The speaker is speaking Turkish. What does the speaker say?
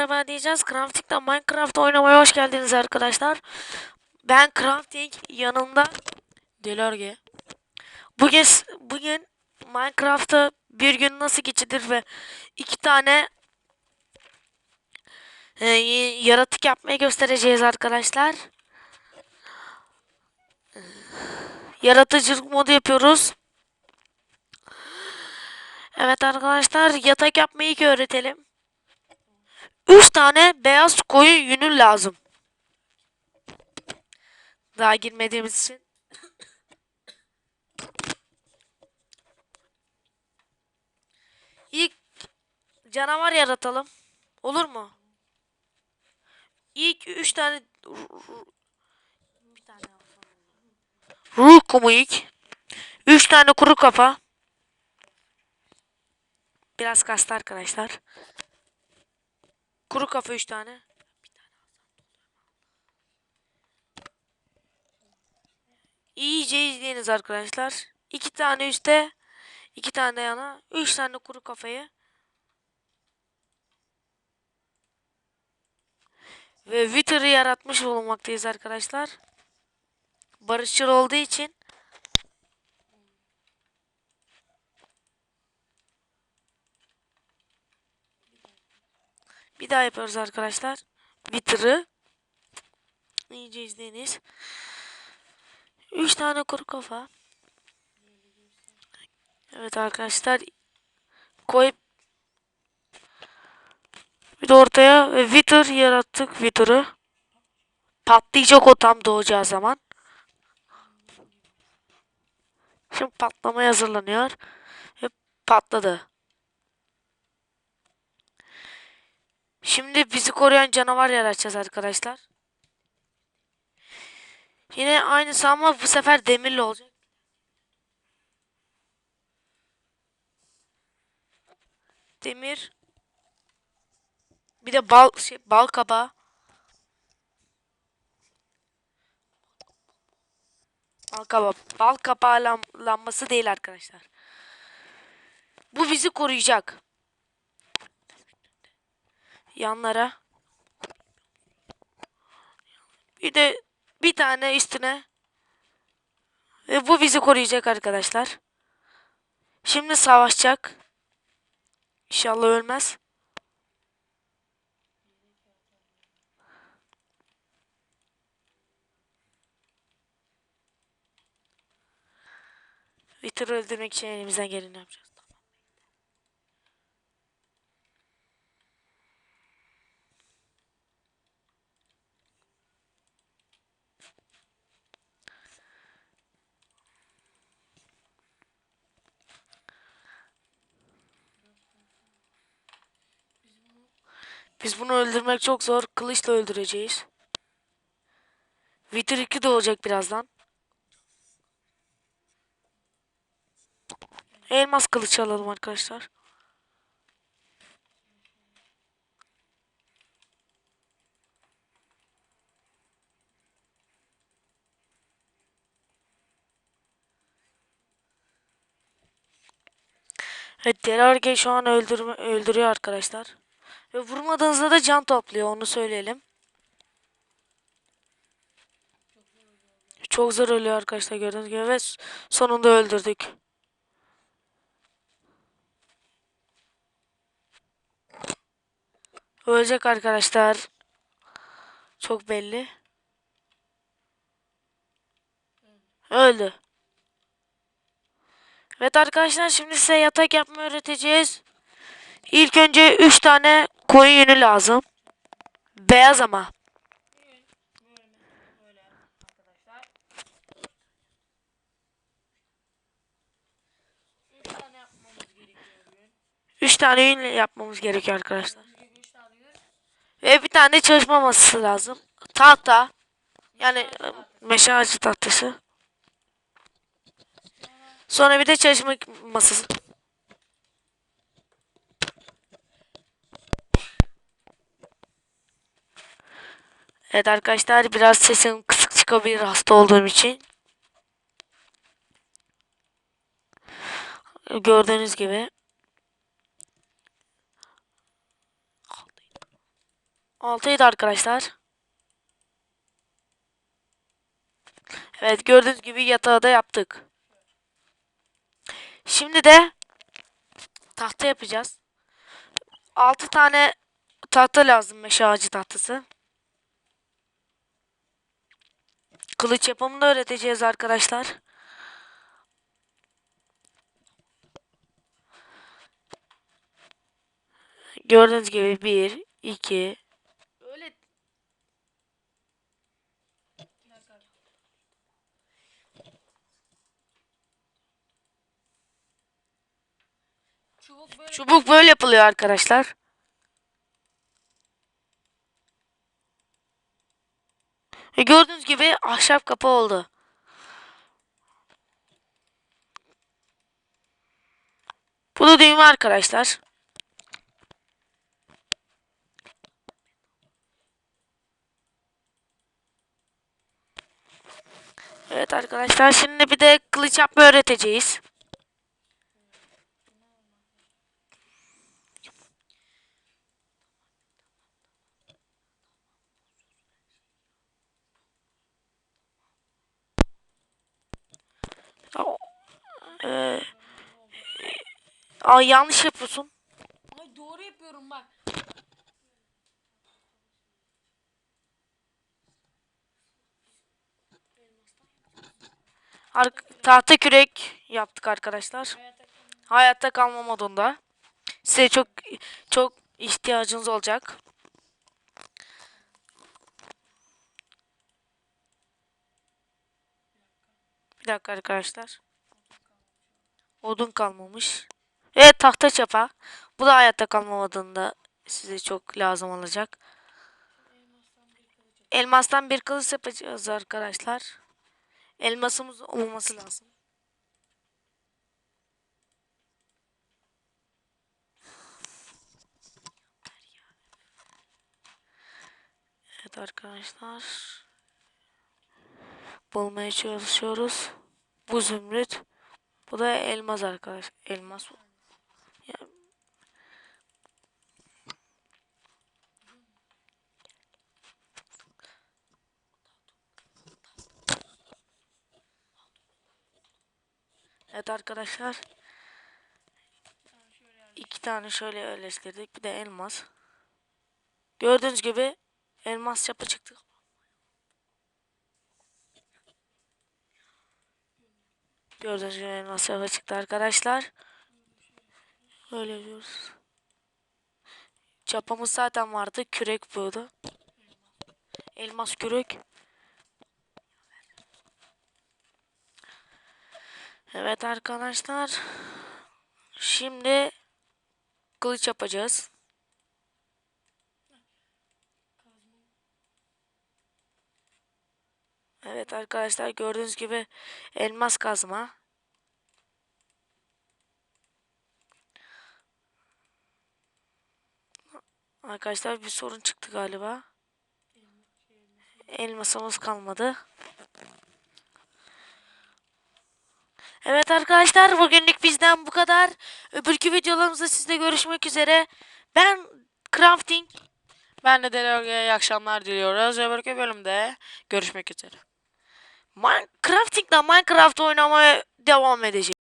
merhaba diyeceğiz. Crafting'den Minecraft oynamaya hoş geldiniz arkadaşlar. Ben Crafting yanımda Delorge. Bugün bugün Minecraft'ta bir gün nasıl geçilir ve iki tane e, yaratık yapmayı göstereceğiz arkadaşlar. Yaratıcılık modu yapıyoruz. Evet arkadaşlar yatak yapmayı öğretelim. 3 tane beyaz koyun yünü lazım. Daha girmediğimiz için. İlk canavar yaratalım. Olur mu? İlk 3 tane bir tane Ruh kumu ilk. 3 tane kuru kafa. Biraz kastı arkadaşlar. Kuru kafa 3 tane. İyice izleyiniz arkadaşlar. 2 tane üstte, 2 tane yana, 3 tane kuru kafayı. Ve Wither'ı yaratmış bulunmaktayız arkadaşlar. Barışçıl olduğu için Bir daha yapıyoruz arkadaşlar. Wither'ı. İyice izleyiniz. 3 tane kuru kafa. Evet arkadaşlar. Koyup bir de ortaya Wither yarattık Wither'ı. Patlayacak o tam doğacağı zaman. Şimdi patlamaya hazırlanıyor. Ve patladı. Şimdi bizi koruyan canavar yaratacağız arkadaşlar. Yine aynısı ama bu sefer demirli olacak. Demir. Bir de bal şey bal kabağı. Bal kabağı. Bal kabağı lam lambası değil arkadaşlar. Bu bizi koruyacak. Yanlara. Bir de bir tane üstüne. Ve bu bizi koruyacak arkadaşlar. Şimdi savaşacak. İnşallah ölmez. Witter'ı öldürmek için elimizden geleni yapacağız. Biz bunu öldürmek çok zor. Kılıçla öldüreceğiz. Wither 2 doğacak birazdan. Elmas kılıç alalım arkadaşlar. Evet Delarge şu an öldürme, öldürüyor arkadaşlar. Ve vurmadığınızda da can topluyor onu söyleyelim. Çok zor ölüyor arkadaşlar gördüğünüz gibi ve sonunda öldürdük. Ölecek arkadaşlar. Çok belli. Öldü. Evet arkadaşlar şimdi size yatak yapmayı öğreteceğiz. İlk önce 3 tane koyun yünü lazım. Beyaz ama. Üç tane yün yapmamız gerekiyor arkadaşlar. Ve bir tane çalışma masası lazım. Tahta. Yani e, meşe ağacı tahtası. Sonra bir de çalışma masası. Evet arkadaşlar biraz sesim kısık çıkabilir hasta olduğum için. Gördüğünüz gibi. Altıydı arkadaşlar. Evet gördüğünüz gibi yatağı da yaptık. Şimdi de tahta yapacağız. 6 tane tahta lazım meşe ağacı tahtası. Kılıç yapımını öğreteceğiz arkadaşlar. Gördüğünüz gibi 1, 2, öyle Çubuk böyle çubuk böyle yapılıyor arkadaşlar. Ve gördüğünüz gibi ahşap kapı oldu. Bu da düğme arkadaşlar. Evet arkadaşlar şimdi bir de kılıç yapmayı öğreteceğiz. Ee, Aa, yanlış yapıyorsun. Ay doğru yapıyorum bak. Ar- tahta kürek yaptık arkadaşlar. Hayatta kalma modunda. Size çok çok ihtiyacınız olacak. Dakika arkadaşlar. Odun kalmamış. Evet tahta çapa. Bu da hayatta kalma modunda size çok lazım olacak. Elmastan bir kılıç yapacağız arkadaşlar. Elmasımız olması lazım. Evet arkadaşlar. Bulmaya çalışıyoruz. Bu zümrüt. Bu da elmas arkadaş. Elmas. Evet arkadaşlar. İki tane şöyle yerleştirdik. Bir de elmas. Gördüğünüz gibi elmas yapı çıktı. Gördüğünüz gibi yapı çıktı arkadaşlar. Öyle yapıyoruz. Çapamız zaten vardı. Kürek buydu. Elmas kürek. Evet arkadaşlar. Şimdi kılıç yapacağız. Evet arkadaşlar gördüğünüz gibi elmas kazma. Arkadaşlar bir sorun çıktı galiba. Elmasımız kalmadı. Evet arkadaşlar bugünlük bizden bu kadar. Öbürkü videolarımızda sizle görüşmek üzere. Ben Crafting. Ben de Delorge'ye iyi akşamlar diliyoruz. Öbürkü bölümde görüşmek üzere. Minecrafting'da Minecraft oynamaya devam edeceğim.